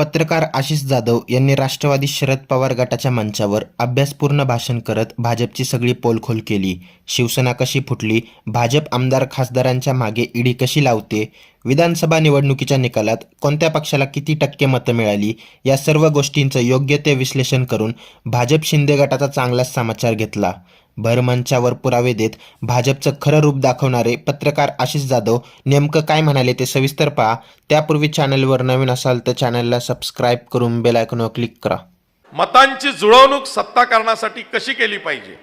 पत्रकार आशिष जाधव यांनी राष्ट्रवादी शरद पवार गटाच्या मंचावर अभ्यासपूर्ण भाषण करत भाजपची सगळी पोलखोल केली. शिवसेना कशी फुटली? भाजप आमदार खासदारांच्या मागे ईडी कशी लावते? विधानसभा निवडणुकीच्या निकालात कोणत्या पक्षाला किती टक्के मतं मिळाली? या सर्व गोष्टींचं योग्य ते विश्लेषण करून भाजप शिंदे गटाचा चांगलाच समाचार घेतला. भरमंचावर पुरावे देत भाजपचं खरं रूप दाखवणारे पत्रकार आशिष जाधव नेमकं काय म्हणाले ते सविस्तर पहा. त्यापूर्वी चॅनलवर नवीन असाल तर चॅनलला सबस्क्राईब करून बेल आयकॉनवर क्लिक करा. मतांची जुळवणूक सत्ता करण्यासाठी कशी केली पाहिजे?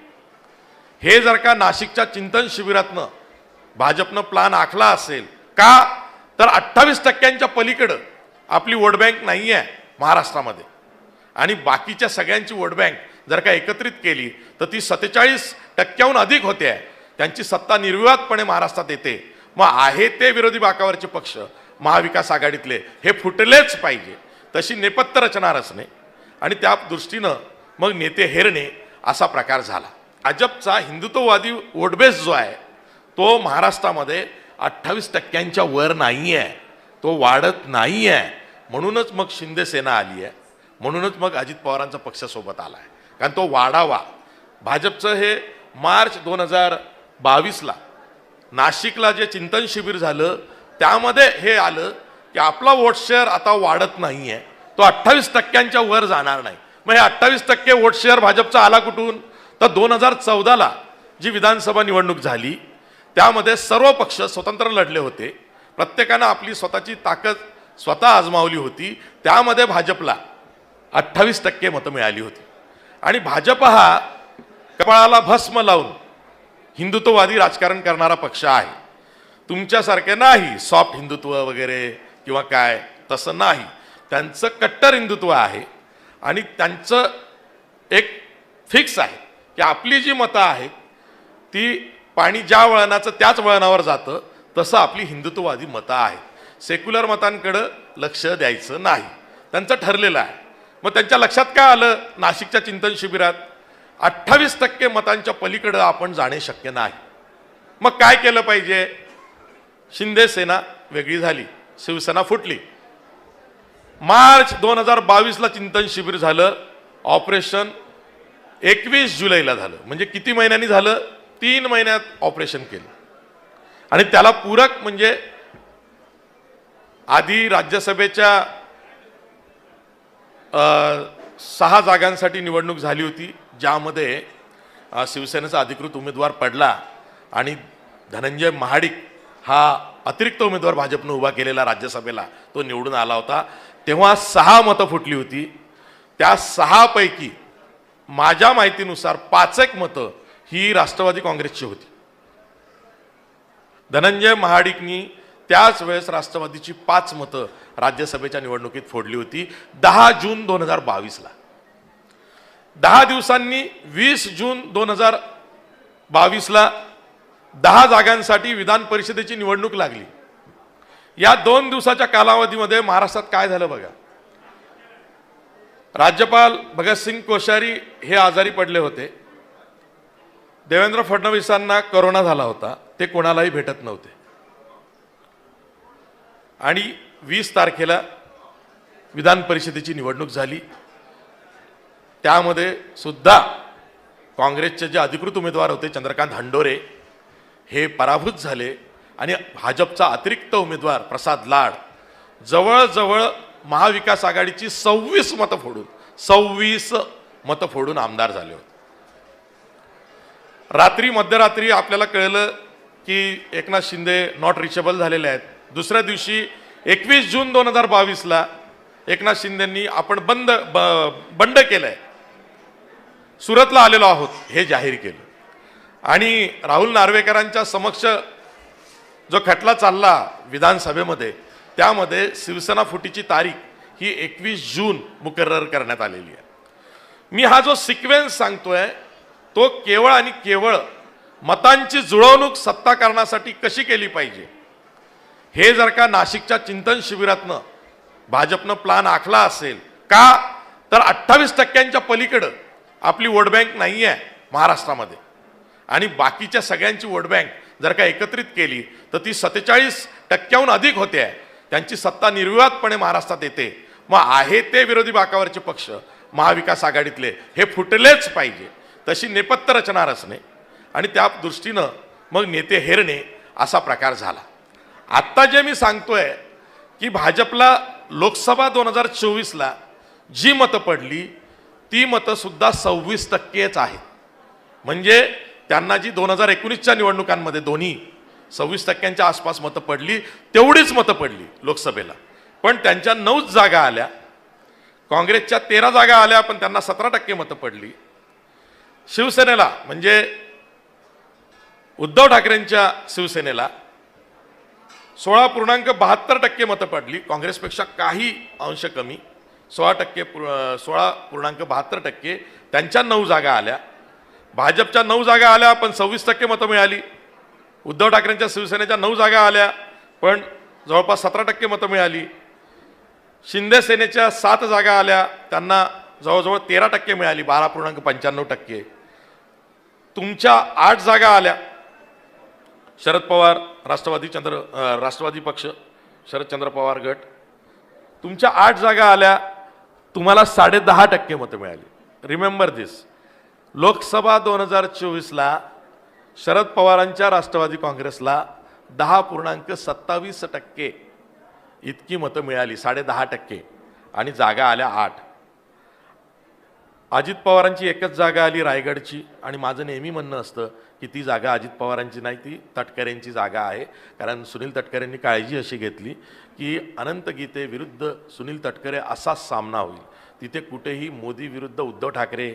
हे जर का नाशिकच्या चिंतन शिबिरातनं भाजपनं प्लान आखला असेल का? तर अठ्ठावीस टक्क्यांच्या पलीकडं आपली वोट बँक नाही आहे महाराष्ट्रामध्ये. आणि बाकीच्या सगळ्यांची वोट बँक जर का एकत्रित केली तर ती सत्तेचाळीस टक्क्याहून अधिक होते. आहे त्यांची सत्ता निर्विवादपणे महाराष्ट्रात येते. मग आहे ते विरोधी बाकावरचे पक्ष महाविकास आघाडीतले हे फुटलेच पाहिजे. तशी नेपथ्य रचना रचणे आणि त्या दृष्टीनं मग नेते हेरणे असा प्रकार झाला. अजबचा हिंदुत्ववादी वोटबेस जो आहे तो महाराष्ट्रामध्ये अठ्ठावीस टक्क्यांच्या वर नाही आहे. तो वाढत नाही आहे. म्हणूनच मग शिंदेसेना आली आहे. म्हणूनच मग अजित पवारांचा पक्षासोबत आला आहे. कारण तो वाढावा. भाजपचं हे मार्च दोन हजार बावीसला नाशिकला जे चिंतन शिबिर झालं त्यामध्ये हे आलं की आपला वोट शेअर आता वाढत नाही आहे तो अठ्ठावीस टक्क्यांच्या वर जाणार नाही. मग हे अठ्ठावीस टक्के वोट शेअर भाजपचा आला कुठून? तर दोन हजार चौदाला जी विधानसभा निवडणूक झाली त्यामध्ये सर्व पक्ष स्वतंत्र लढले होते. प्रत्येकानं आपली स्वतःची ताकद स्वतः आजमावली होती. त्यामध्ये भाजपला अठ्ठावीस टक्के मतं मिळाली होती. आणि भाजप हा कपाळाला भस्म लावून हिंदुत्ववादी राजकारण करणारा पक्ष आहे. तुमच्यासारखे नाही सॉफ्ट हिंदुत्व वगैरे किंवा काय तसं नाही. त्यांचं कट्टर हिंदुत्व आहे आणि त्यांचं एक फिक्स आहे की आपली जी मतं आहेत ती पाणी ज्या वळणाचं त्याच वळणावर जातं तसं आपली हिंदुत्ववादी मतं आहेत. सेक्युलर मतांकडं लक्ष द्यायचं नाही. त्यांचं ठरलेलं आहे. मग त्यांच्या लक्षात काय आलं? नाशिकच्या चिंतन शिबिरात अठ्ठावीस टक्के मतांच्या पलीकडं आपण जाणे शक्य नाही. मग काय केलं पाहिजे? शिंदे सेना वेगळी झाली शिवसेना फुटली. मार्च दोन हजार बावीसला चिंतन शिबिर झालं ऑपरेशन एकवीस जुलैला झालं. म्हणजे किती महिन्यांनी झालं? तीन महिन्यात ऑपरेशन केलं. आणि त्याला पूरक म्हणजे आधी राज्यसभेच्या सहा जागांसाठी निवडणूक झाली होती ज्यामध्ये शिवसेनेचा अधिकृत उमेदवार पडला आणि धनंजय महाडिक हा अतिरिक्त उमेदवार भाजपनं उभा केलेला राज्यसभेला तो निवडून आला होता. तेव्हा सहा मतं फुटली होती. त्या सहापैकी माझ्या माहितीनुसार पाच एक मतं ही राष्ट्रवादी काँग्रेसची होती. धनंजय महाडिकनी त्याच वेळेस राष्ट्रवादीची पाच मतं राज्यसभेच्या निवडणुकीत फोडली होती. दहा जून दोन हजार बावीसला. दहा दिवसांनी वीस जून दोन हजार बावीसला दहा जागांसाठी विधान परिषदेची निवडणूक लागली. या दोन दिवसाच्या कालावधीमध्ये महाराष्ट्रात काय झालं बघा. राज्यपाल भगतसिंग कोश्यारी हे आजारी पडले होते. देवेंद्र फडणवीसांना करोना झाला होता. ते कोणालाही भेटत नव्हते. आणि वीस तारखेला विधान परिषदेची निवडणूक झाली. त्यामध्ये सुद्धा काँग्रेसचे जे अधिकृत उमेदवार होते चंद्रकांत हंडोरे हे पराभूत झाले आणि भाजपचा अतिरिक्त उमेदवार प्रसाद लाड जवळजवळ महाविकास आघाडीची सव्वीस मतं फोडून सव्वीस मतं फोडून आमदार झाले होते. रात्री मध्यरात्री आपल्याला कळलं की एकनाथ शिंदे नॉट रिचेबल झालेले आहेत. दुसऱ्या दिवशी एकवीस जून दोन हजार बावीसला एकनाथ शिंदेंनी आपण बंद ब- बंड केलंय. सुरतला आलेलो आहोत हे जाहीर केलं. आणि राहुल नार्वेकरांच्या समक्ष जो खटला चालला विधानसभेमध्ये त्यामध्ये शिवसेना फुटीची तारीख ही एकवीस जून मुकर्र करण्यात आलेली आहे. मी हा जो सिक्वेन्स सांगतोय तो केवळ आणि केवळ मतांची जुळवणूक सत्ता कारणासाठी कशी केली पाहिजे हे जर का नाशिकच्या चिंतन शिबिरातनं भाजपनं प्लान आखला असेल का? तर अठ्ठावीस टक्क्यांच्या पलीकडं आपली वोट बँक नाही आहे महाराष्ट्रामध्ये. आणि बाकीच्या सगळ्यांची वोट बँक जर का एकत्रित केली तर ती सत्तेचाळीस टक्क्याहून अधिक होते आहे. त्यांची सत्ता निर्विवादपणे महाराष्ट्रात येते. मग आहे ते विरोधी बाकावरचे पक्ष महाविकास आघाडीतले हे फुटलेच पाहिजे. तशी नेपथ्य रचना रचणे आणि त्या दृष्टीनं मग नेते हेरणे असा प्रकार झाला. आत्ता जे मी सांगतोय की भाजपला लोकसभा दोन हजार चोवीसला जी मतं पडली ती मतं सुद्धा सव्वीस टक्केच आहेत. म्हणजे त्यांना जी दोन हजार एकोणीसच्या निवडणुकांमध्ये दोन्ही सव्वीस टक्क्यांच्या आसपास मतं पडली तेवढीच मतं पडली लोकसभेला. पण त्यांच्या नऊच जागा आल्या. काँग्रेसच्या तेरा जागा आल्या पण त्यांना सतरा टक्के मतं पडली. शिवसेनेला म्हणजे उद्धव ठाकरेंच्या शिवसेनेला सोळा पूर्णांक बहात्तर टक्के मतं पडली. काँग्रेसपेक्षा काही अंश कमी. सोळा टक्के सोळा पूर्णांक बहात्तर टक्के. त्यांच्या नऊ जागा आल्या. भाजपच्या नऊ जागा आल्या पण सव्वीस टक्के मतं मिळाली. उद्धव ठाकरेंच्या शिवसेनेच्या नऊ जागा आल्या पण जवळपास सतरा टक्के मतं मिळाली. शिंदे सेनेच्या सात जागा आल्या त्यांना जवळजवळ तेरा टक्के मिळाली बारा पूर्णांक पंच्याण्णव टक्के. तुमच्या आठ जागा आल्या. शरद पवार राष्ट्रवादी चंद्र राष्ट्रवादी पक्ष शरदचंद्र पवार गट. तुमच्या आठ जागा आल्या तुम्हाला साडे दहा टक्के मतं मिळाली. रिमेंबर दिस लोकसभा दोन हजार चोवीसला शरद पवारांच्या राष्ट्रवादी काँग्रेसला दहा पूर्णांक सत्तावीस टक्के इतकी मतं मिळाली साडे दहा टक्के. आणि जागा आल्या आठ. अजित पवारांची एकच जागा आली रायगडची. आणि माझं नेहमी म्हणणं असतं की ती जागा अजित पवारांची नाही ती तटकरेंची जागा आहे. कारण सुनील तटकरेंनी काळजी अशी घेतली की अनंत गीते विरुद्ध सुनील तटकरे असाच सामना होईल. तिथे कुठेही मोदी विरुद्ध उद्धव ठाकरे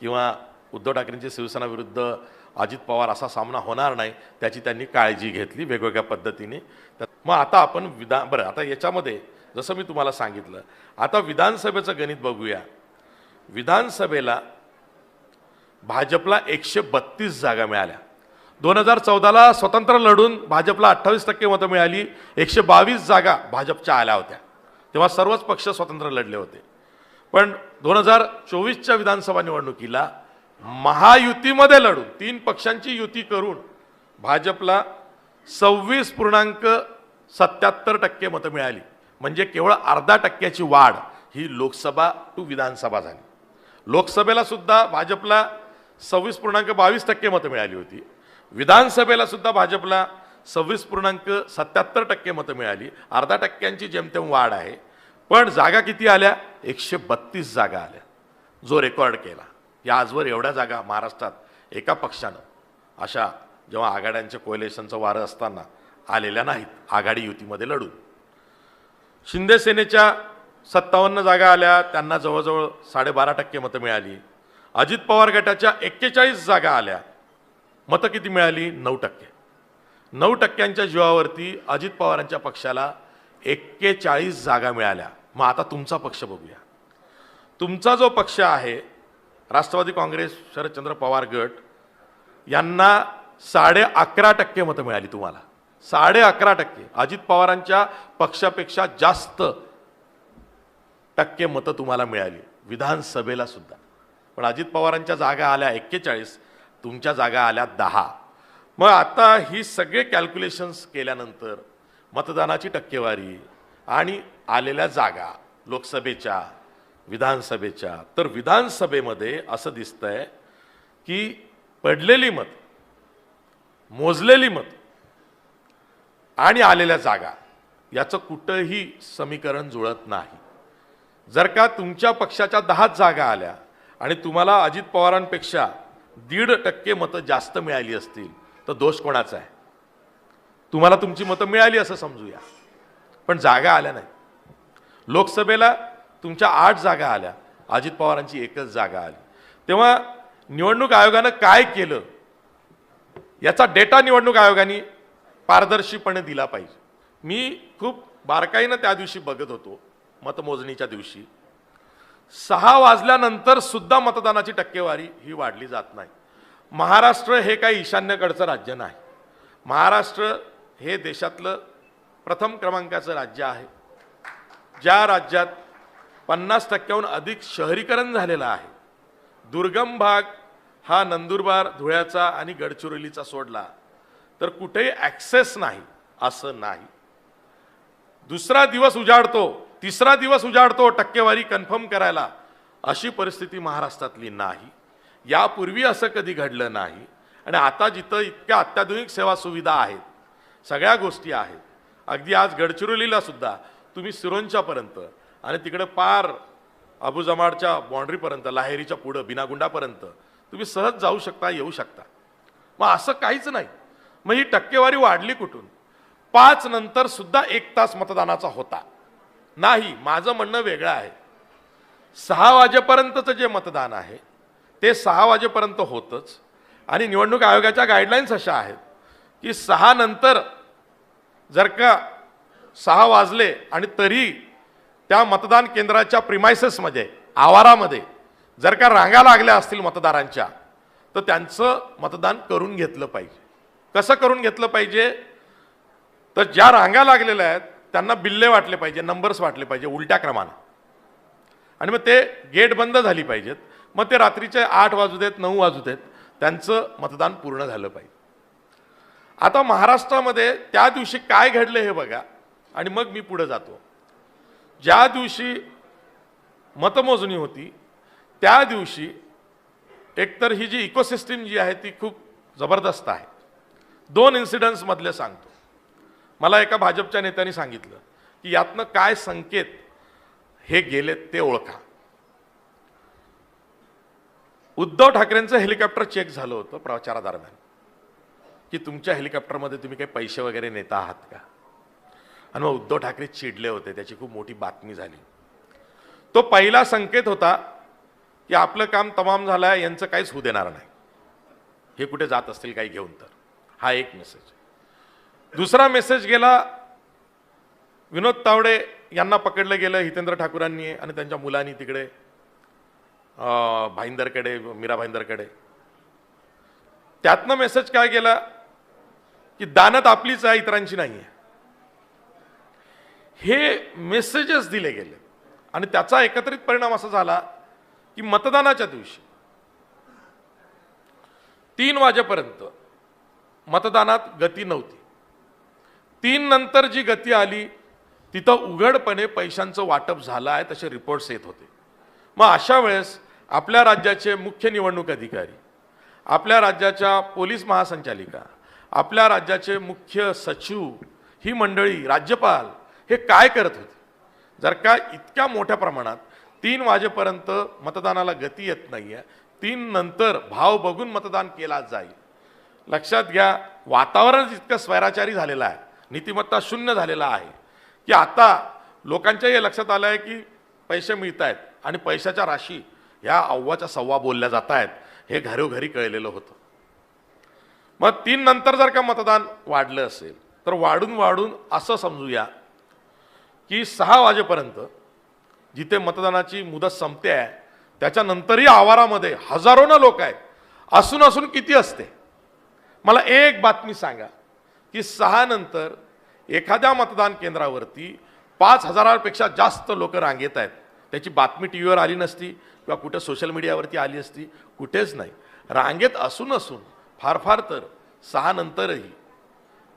किंवा उद्धव ठाकरेंची शिवसेना विरुद्ध अजित पवार असा सामना होणार नाही त्याची त्यांनी काळजी घेतली वेगवेगळ्या पद्धतीने. तर मग आता आपण विधान बरं आता याच्यामध्ये जसं मी तुम्हाला सांगितलं आता विधानसभेचं गणित बघूया. विधानसभेला भाजपला एकशे बत्तीस जागा मिळाल्या. दोन हजार चौदाला स्वतंत्र लढून भाजपला अठ्ठावीस टक्के मतं मिळाली एकशे बावीस जागा भाजपच्या आल्या होत्या. तेव्हा सर्वच पक्ष स्वतंत्र लढले होते. पण दोन हजार चोवीसच्या विधानसभा निवडणुकीला महायुतीमध्ये लढून तीन पक्षांची युती करून भाजपला सव्वीस पूर्णांक सत्याहत्तर टक्के मतं मिळाली. म्हणजे केवळ अर्धा टक्क्याची वाढ ही लोकसभा टू विधानसभा झाली. लोकसभेला सुद्धा भाजपला सव्वीस पूर्णांक बावीस टक्के मतं मिळाली होती. विधानसभेला सुद्धा भाजपला सव्वीस पूर्णांक सत्याहत्तर टक्के मतं मिळाली. अर्धा टक्क्यांची जेमतेम वाढ आहे. पण जागा किती आल्या? एकशे बत्तीस जागा आल्या. जो रेकॉर्ड केला. या आजवर एवढ्या जागा महाराष्ट्रात एका पक्षानं अशा जेव्हा आघाड्यांच्या कोयलेशनचं वारं असताना आलेल्या नाहीत. आघाडी युतीमध्ये लढून. शिंदे सेनेच्या सत्तावन्न जागा आल्या. त्यांना जवळजवळ साडेबारा टक्के मतं मिळाली. अजित पवार गटाच्या एक्केचाळीस जागा आल्या. मतं किती मिळाली? नऊ टक्के. नऊ टक्क्यांच्या जीवावरती अजित पवारांच्या पक्षाला एक्केचाळीस जागा मिळाल्या. मग आता तुमचा पक्ष बघूया. तुमचा जो पक्ष आहे राष्ट्रवादी काँग्रेस शरदचंद्र पवार गट यांना साडे अकरा टक्के मतं मिळाली तुम्हाला. साडे अकरा टक्के. अजित पवारांच्या पक्षापेक्षा जास्त टक्के मतं तुम्हाला मिळाली. विधानसभेला सुद्धा. पण अजित पवारांच्या जागा आल्या एक्केचाळीस तुमच्या जागा आल्या दहा. मग आता ही सगळे कॅल्क्युलेशन्स केल्यानंतर मतदानाची टक्केवारी आणि आलेल्या जागा लोकसभेच्या विधानसभेच्या. तर विधानसभेमध्ये असं दिसतंय की पडलेली मत मोजलेली मत आणि आलेल्या जागा याचं कुठंही समीकरण जुळत नाही. जर का तुमच्या पक्षाच्या दहाच जागा आल्या आणि तुम्हाला अजित पवारांपेक्षा दीड टक्के मतं जास्त मिळाली असतील तर दोष कोणाचा आहे? तुम्हाला तुमची मतं मिळाली असं समजूया. पण जागा आल्या नाही लोकसभेला तुमच्या आठ जागा आल्या अजित पवारांची एकच जागा आली. तेव्हा निवडणूक आयोगानं काय केलं? याचा डेटा निवडणूक आयोगाने पारदर्शीपणे दिला पाहिजे. मी खूप बारकाईनं त्या दिवशी बघत होतो मतमोजणीच्या दिवशी. सहा वाजल्यानंतर सुद्धा मतदानाची टक्केवारी ही वाढली जात नाही. महाराष्ट्र हे काही ईशान्यकडचं राज्य नाही. महाराष्ट्र हे देशातलं प्रथम क्रमांकाचं राज्य आहे. ज्या राज्यात पन्नास टक्क्याहून अधिक शहरीकरण झालेलं आहे दुर्गम भाग हा नंदुरबार धुळ्याचा आणि गडचिरोलीचा सोडला तर कुठेही ॲक्सेस नाही असं नाही. दुसरा दिवस उजाडतो तिसरा दिवस उजाडतो टक्केवारी कन्फर्म करायला. अशी परिस्थिती महाराष्ट्रातली नाही. यापूर्वी असं कधी घडलं नाही. आणि आता जिथं इतक्या अत्याधुनिक सेवा सुविधा आहेत सगळ्या गोष्टी आहेत. अगदी आज गडचिरोलीला सुद्धा तुम्ही सिरोंच्यापर्यंत आणि तिकडे पार अबुजमाडच्या बाँड्रीपर्यंत लाहेरीच्या पुढं बिनागुंडापर्यंत तुम्ही सहज जाऊ शकता येऊ शकता. मग असं काहीच नाही. मग ही टक्केवारी वाढली कुठून? पाच नंतर सुद्धा एक तास मतदानाचा होता. नाही माझं म्हणणं वेगळं आहे. सहा वाजेपर्यंतचं जे मतदान आहे ते सहा वाजेपर्यंत होतंच. आणि निवडणूक आयोगाच्या गाईडलाईन्स अशा आहेत की सहा नंतर जर का सहा वाजले आणि तरी त्या मतदान केंद्राच्या प्रिमायसेसमध्ये आवारामध्ये जर का रांगा लागल्या असतील मतदारांच्या तर त्यांचं मतदान करून घेतलं पाहिजे. कसं करून घेतलं पाहिजे? तर ज्या रांगा लागलेल्या आहेत त्यांना बिल्ले वाटले पाहिजे नंबर्स वाटले पाहिजे उलट्या क्रमानं. आणि मग ते गेट बंद झाली पाहिजेत. मग ते रात्रीचे आठ वाजू देत नऊ वाजू देत त्यांचं मतदान पूर्ण झालं पाहिजे. आता महाराष्ट्रामध्ये त्या दिवशी काय घडलं हे बघा. आणि मग मी पुढे जातो. ज्या दिवशी मतमोजणी होती त्या दिवशी एकतर ही जी इकोसिस्टीम जी आहे ती खूप जबरदस्त आहे. दोन इन्सिडन्समधले सांगतो. मला एका भाजपच्या नेत्यांनी सांगितलं की यातनं काय संकेत हे गेलेत ते ओळखा. उद्धव ठाकरेंचं हेलिकॉप्टर चेक झालं होतं प्रचारादरम्यान की तुमच्या हेलिकॉप्टरमध्ये तुम्ही काही पैसे वगैरे नेता आहात का? आणि मग उद्धव ठाकरे चिडले होते त्याची खूप मोठी बातमी झाली. तो पहिला संकेत होता की आपलं काम तमाम झालं आहे यांचं काहीच होऊ देणार नाही. हे कुठे जात असतील काही घेऊन तर. हा एक मेसेज दुसरा मेसेज गेला विनोद तावडे यांना पकडलं गेलं हितेंद्र ठाकूरांनी आणि त्यांच्या मुलांनी तिकडे भाईंदरकडे मीरा भाईंदरकडे. त्यातनं मेसेज काय गेला की दानत आपलीच आहे इतरांची नाही आहे हे मेसेजेस दिले गेले. आणि त्याचा एकत्रित परिणाम असा झाला की मतदानाच्या दिवशी तीन वाजेपर्यंत मतदानात गती नव्हती. तीन नंतर जी गती आली तिथं उघडपणे पैशांचं वाटप झालं आहे तसे रिपोर्ट्स येत होते. मग अशा वेळेस आपल्या राज्याचे मुख्य निवडणूक अधिकारी आपल्या राज्याच्या पोलीस महासंचालिका आपल्या राज्याचे मुख्य सचिव ही मंडळी राज्यपाल हे काय करत होते? जर का इतक्या मोठ्या प्रमाणात तीन वाजेपर्यंत मतदानाला गती येत नाही आहे तीन नंतर भाव बघून मतदान केला जाईल. लक्षात घ्या वातावरण इतकं स्वैराचारी झालेलं आहे. नीतिमत्ता शून्य झालेला आहे. की आता लोकांच्या हे लक्षात आलं आहे की पैसे मिळत आहेत आणि पैशाच्या राशी ह्या अव्वाच्या सव्वा बोलल्या जात आहेत. हे घरोघरी कळलेलं होतं. मग तीन नंतर जर का मतदान वाढलं असेल तर वाढून वाढून असं समजूया की सहा वाजेपर्यंत जिथे मतदानाची मुदत संपते आहे त्याच्यानंतरही आवारामध्ये हजारोनं लोक आहेत. असून असून किती असते? मला एक बातमी सांगा की सहा नंतर एखाद्या मतदान केंद्रावरती पाच हजारापेक्षा जास्त लोक रांगेत आहेत. त्याची बातमी टी व्हीवर आली नसती किंवा कुठं सोशल मीडियावरती आली असती कुठेच नाही. रांगेत असून असून फार फार तर सहा नंतरही.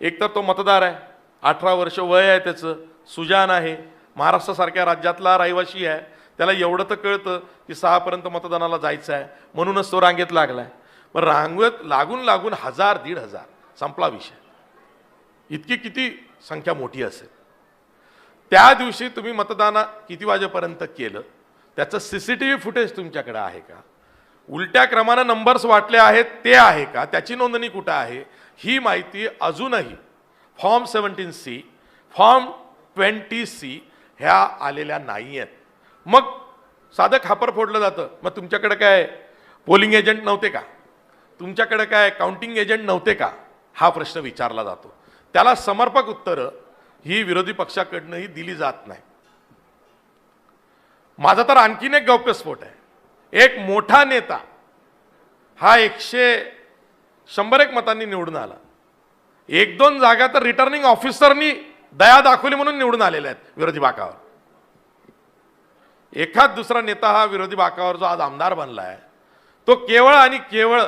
एक तर तो मतदार आहे. अठरा वर्ष वय आहे त्याचं. सुजान आहे. महाराष्ट्रासारख्या राज्यातला रहिवासी आहे. त्याला एवढं तर कळतं की सहापर्यंत मतदानाला जायचं आहे. म्हणूनच तो रांगेत लागला आहे मग रांगेत लागून लागून हजार दीड हजार संपला विषय. इतकी किती संख्या मोठी असेल. त्या दिवशी तुम्ही मतदान किती वाजेपर्यंत केलं? त्याचं C C T V footage तुमच्याकडे आहे का? उलट्या क्रमानं नंबर्स वाटले आहेत ते आहे का? त्याची नोंदणी कुठं आहे? ही माहिती अजूनही form seventeen C form twenty C ह्या आलेल्या नाही आहेत. मग साधं खापर फोडलं जातं. मग तुमच्याकडे काय पोलिंग एजंट नव्हते का? तुमच्याकडे काय काउंटिंग एजंट नव्हते का? हा प्रश्न विचारला जातो. त्याला समर्पक उत्तरं ही विरोधी पक्षाकडनंही दिली जात नाही. माझा तर आणखीन एक गौप्यस्फोट आहे. एक मोठा नेता हा एकशे शंभर एक मतांनी निवडून आला. एक दोन जागा तर रिटर्निंग ऑफिसरनी दया दाखवली म्हणून निवडून आलेल्या आहेत विरोधी बाकावर. एखाद दुसरा नेता हा विरोधी बाकावर जो आज आमदार बनला आहे तो केवळ आणि केवळ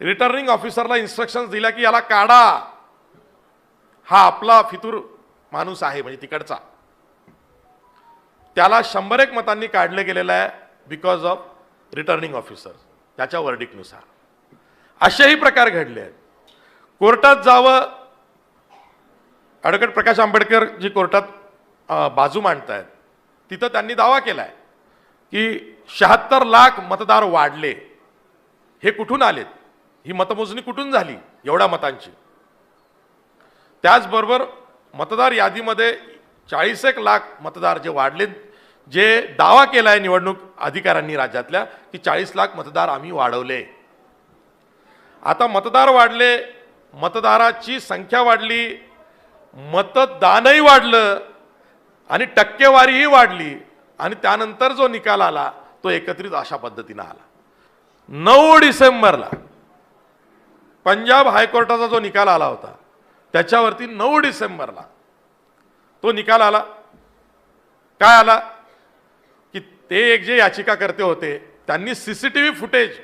रिटर्निंग ऑफिसरला इन्स्ट्रक्शन दिल्या की याला काढा. हा आपला फितूर माणूस आहे म्हणजे तिकडचा. त्याला शंभर एक मतांनी काढलं गेलेलं आहे बिकॉज ऑफ रिटर्निंग ऑफिसर त्याच्या वर्डिकनुसार. असेही प्रकार घडले आहेत. कोर्टात जावं ॲडव्होकेट प्रकाश आंबेडकर जी कोर्टात बाजू बाजू मांडतायत. तिथं त्यांनी दावा केला आहे की शहात्तर लाख मतदार वाढले. हे कुठून आलेत? ही मतमोजणी कुठून झाली? एवढ्या मतांची. त्याचबरोबर मतदार यादीमध्ये चाळीस एक लाख मतदार जे वाढले जे दावा केला आहे निवडणूक अधिकाऱ्यांनी राज्यातल्या की चाळीस लाख मतदार आम्ही वाढवले. आता मतदार वाढले मतदाराची संख्या वाढली मतदानही वाढलं आणि टक्केवारीही वाढली आणि त्यानंतर जो निकाल आला तो एकत्रित अशा पद्धतीनं आला. नऊ डिसेंबरला पंजाब हायकोर्टाचा जो निकाल आला होता त्याच्यावरती नऊ डिसेंबरला तो निकाल आला. काय आला? की ते एक जे याचिकाकर्ते होते त्यांनी C C T V footage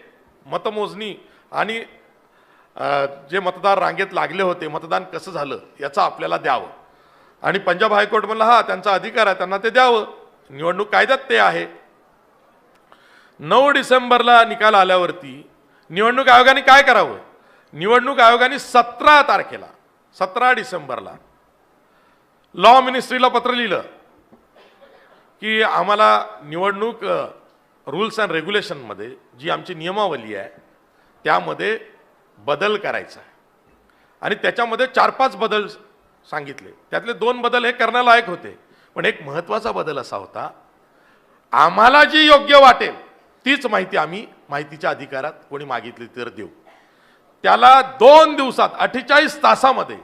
मतमोजणी आणि जे मतदार रांगेत लागले होते मतदान कसं झालं याचं आपल्याला द्यावं. आणि पंजाब हायकोर्ट म्हणलं हा त्यांचा अधिकार आहे त्यांना ते द्यावं. निवडणूक कायद्यात ते आहे. नऊ डिसेंबरला निकाल आल्यावरती निवडणूक आयोगाने काय करावं? निवडणूक आयोगाने सतरा तारखेला सतरा डिसेंबरला. लॉ मिनिस्ट्रीला पत्र लिहिलं की आम्हाला निवडणूक रूल्स अँड रेग्युलेशनमध्ये जी आमची नियमावली आहे त्यामध्ये बदल करायचा आहे. आणि त्याच्यामध्ये चार पाच बदल सांगितले. त्यातले दोन बदल हे करण्यालायक होते. पण एक महत्त्वाचा बदल असा होता आम्हाला जी योग्य वाटेल तीच माहिती आम्ही माहितीच्या अधिकारात कोणी मागितली तर देऊ. त्याला दोन दिवसात अठ्ठेचाळीस तासामध्ये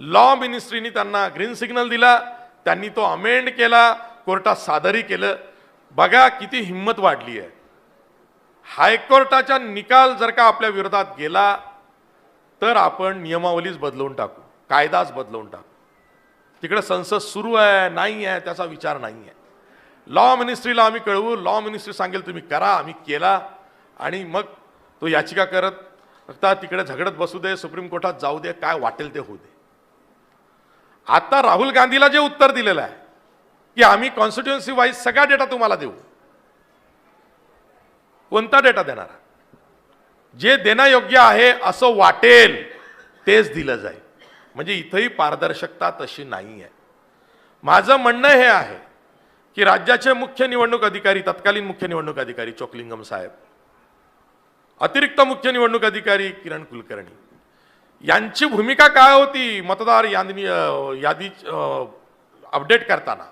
लॉ मिनिस्ट्रीने त्यांना ग्रीन सिग्नल दिला. त्यांनी तो अमेंड केला कोर्टात सादरी केलं. बघा किती हिंमत वाढली आहे. हायकोर्टाचा निकाल जर का आपल्या विरोधात गेला तर आपण नियमावलीच बदलवून टाकू कायदाच बदलवून टाकू. तिकडे संसद सुरू आहे नाही आहे त्याचा विचार नाही आहे. लॉ मिनिस्ट्रीला आम्ही कळवू लॉ मिनिस्ट्री सांगेल तुम्ही करा आम्ही केला. आणि मग तो याचिका करत फक्त तिकडे झगडत बसू दे सुप्रीम कोर्टात जाऊ दे काय वाटेल ते होऊ दे. आता राहुल गांधीला जे उत्तर दिलेलं आहे की आम्ही कॉन्स्टिट्युएन्सी वाईज सगळा डेटा तुम्हाला देऊ. कोणता डेटा देणार? जे देणं योग्य आहे असं वाटेल तेच दिलं जाईल. म्हणजे इथंही पारदर्शकता तशी नाही आहे. माझं म्हणणं हे आहे की राज्याचे मुख्य निवडणूक अधिकारी तत्कालीन मुख्य निवडणूक अधिकारी चोकलिंगम साहेब अतिरिक्त मुख्य निवडणूक अधिकारी किरण कुलकर्णी. यांची भूमिका काय होती? मतदार यादी यादी अपडेट करताना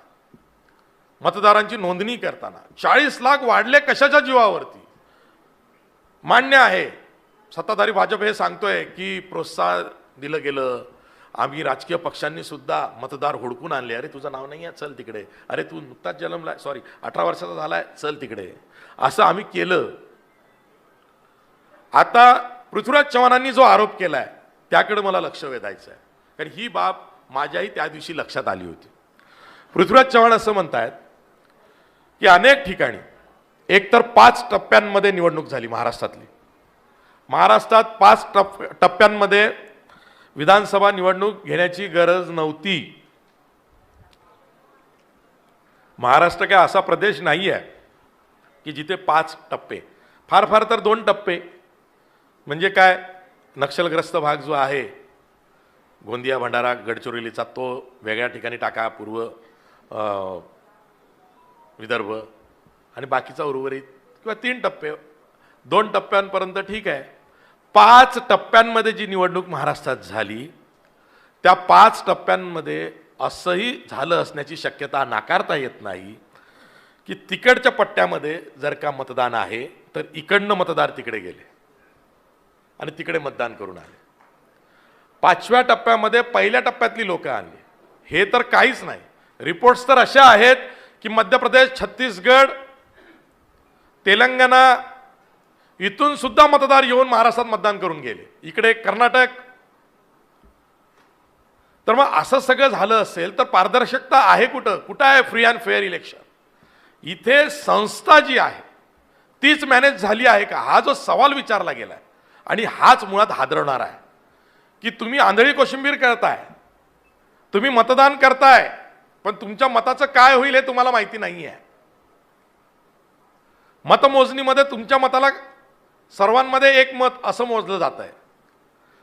मतदारांची नोंदणी करताना चाळीस लाख वाढले कशाच्या जीवावरती? मान्य आहे सत्ताधारी भाजप हे सांगतोय की प्रोत्साहन दिलं गेलं. आम्ही राजकीय पक्षांनी सुद्धा मतदार हुडकून आणले. अरे तुझं नाव नाही आहे चल तिकडे. अरे तू नुकताच जन्मलाय सॉरी अठरा वर्षाचा झालाय. चल तिकडे. असं आम्ही केलं. आता पृथ्वीराज चव्हाणांनी जो आरोप केला आहे त्याकडे मला लक्ष वेधायचं आहे कारण ही बाब माझ्याही त्या दिवशी लक्षात आली होती. पृथ्वीराज चव्हाण असं म्हणतायत की अनेक ठिकाणी एकतर पाच टप्प्यांमध्ये निवडणूक झाली महाराष्ट्रातली. महाराष्ट्रात पाच टप टप्प्यांमध्ये विधानसभा निवडणूक घेण्याची गरज नव्हती. महाराष्ट्र काय असा प्रदेश नाही आहे की जिथे पाच टप्पे फार फार तर दोन टप्पे म्हणजे काय? नक्षलग्रस्त भाग जो आहे गोंदिया भंडारा गडचिरोलीचा तो वेगळ्या ठिकाणी टाका पूर्व विदर्भ आणि बाकीचा उर्वरित किंवा तीन टप्पे दोन टप्प्यांपर्यंत ठीक आहे. पाच टप्प्यांमध्ये जी निवडणूक महाराष्ट्रात झाली त्या पाच टप्प्यांमध्ये असंही झालं असण्याची शक्यता नाकारता येत नाही की तिकडच्या पट्ट्यामध्ये जर का मतदान आहे तर इकडनं मतदार तिकडे गेले. आणि तिकडे मतदान करून आले. पाचव्या टप्प्यामध्ये पहिल्या टप्प्यातली लोक आणली हे तर काहीच नाही. रिपोर्ट्स तर अशा आहेत की मध्य प्रदेश छत्तीसगड तेलंगणा इथून सुद्धा मतदार येऊन महाराष्ट्रात मतदान करून गेले. इकडे कर्नाटक. तर मग असं सगळं झालं असेल तर पारदर्शकता आहे कुठं? कुठं आहे फ्री अँड फेअर इलेक्शन इथे संस्था जी आहे तीच मॅनेज झाली आहे का? हा जो सवाल विचारला गेला आहे आणि हाच मुळात हादरवणार आहे. की तुम्ही आंधळी कोशिंबीर करताय तुम्ही मतदान करताय पण तुमच्या मताचं काय होईल हे तुम्हाला माहिती नाही आहे मतमोजणीमध्ये तुमच्या मताला सर्वांमध्ये एक मत असं मोजलं जात आहे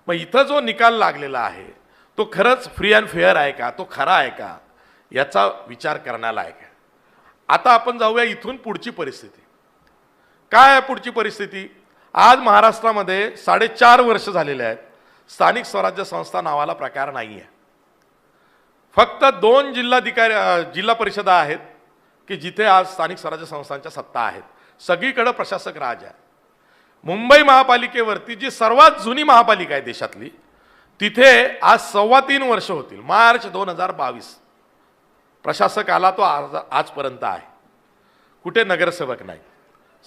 मग इथं जो निकाल लागलेला आहे तो खरंच फ्री अँड फेअर आहे का? तो खरा आहे का? याचा विचार करण्यालायक आहे. आता आपण जाऊया इथून पुढची परिस्थिती. काय आहे पुढची परिस्थिती? आज महाराष्ट्रामध्ये साडेचार वर्ष झालेले आहेत. स्थानिक स्वराज्य संस्था नावाला प्रकार नाही आहे फक्त दोन जिल्हाधिकारी जिल्हा परिषदा आहेत की जिथे आज स्थानिक स्वराज्य संस्थांच्या सत्ता आहेत. सगळीकडं प्रशासक राज आहे. मुंबई महापालिकेवरती जी सर्वात जुनी महापालिका आहे देशातली तिथे आज सव्वा तीन वर्ष होतील. मार्च दोन हजार बावीस. प्रशासक आला तो आज आजपर्यंत आहे. कुठे नगरसेवक नाही.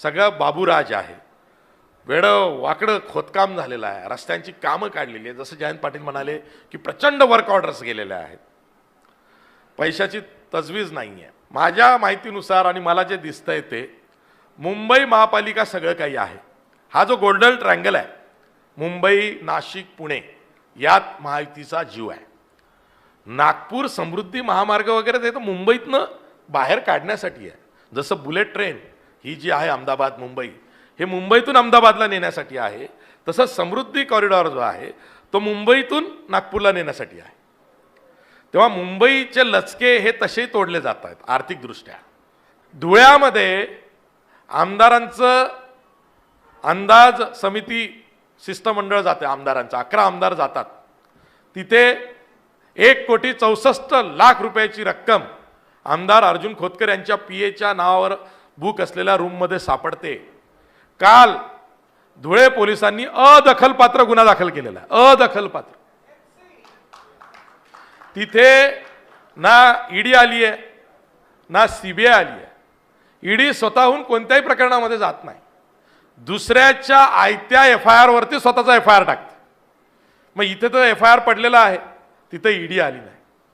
सगळं बाबूराज आहे. वेडं वाकडं खोदकाम झालेलं आहे. रस्त्यांची कामं काढलेली आहे जसं जयंत पाटील म्हणाले की प्रचंड वर्क ऑर्डर्स गेलेल्या आहेत. पैशाची तजवीज नाही आहे माझ्या माहितीनुसार आणि मला जे दिसतंय ते मुंबई महापालिका सगळं काही आहे. हा जो गोल्डन ट्रँगल आहे मुंबई नाशिक पुणे यात महायुतीचा जीव आहे. नागपूर समृद्धी महामार्ग वगैरे ते तर मुंबईतनं बाहेर काढण्यासाठी आहे. जसं बुलेट ट्रेन ही जी आहे अहमदाबाद मुंबई हे मुंबईतून अहमदाबादला नेण्यासाठी आहे. तसं समृद्धी कॉरिडॉर जो आहे तो मुंबईतून नागपूरला नेण्यासाठी आहे. तेव्हा मुंबईचे लचके हे तसेही तोडले जात आहेत आर्थिकदृष्ट्या. धुळ्यामध्ये आमदारांचं अंदाज समिती शिष्टमंडळ जाते आमदारांचं. अकरा आमदार जातात. तिथे एक कोटी चौसष्ट लाख रुपयाची रक्कम आमदार अर्जुन खोतकर यांच्या पी एच्या नावावर बुक असलेल्या रूममध्ये सापडते. काल धुळे पोलिसांनी अदखलपात्र गुन्हा दाखल केलेला आहे. अदखलपात्र. तिथे ना ईडी आली आहे ना सीबीआय आली आहे. ईडी स्वतःहून कोणत्याही प्रकरणामध्ये जात नाही. दुसऱ्याच्या आयत्या एफ आय आरवरती स्वतःचा एफ आय आर टाकते. मग इथे तर एफ आय आर पडलेला आहे तिथे ईडी आली नाही.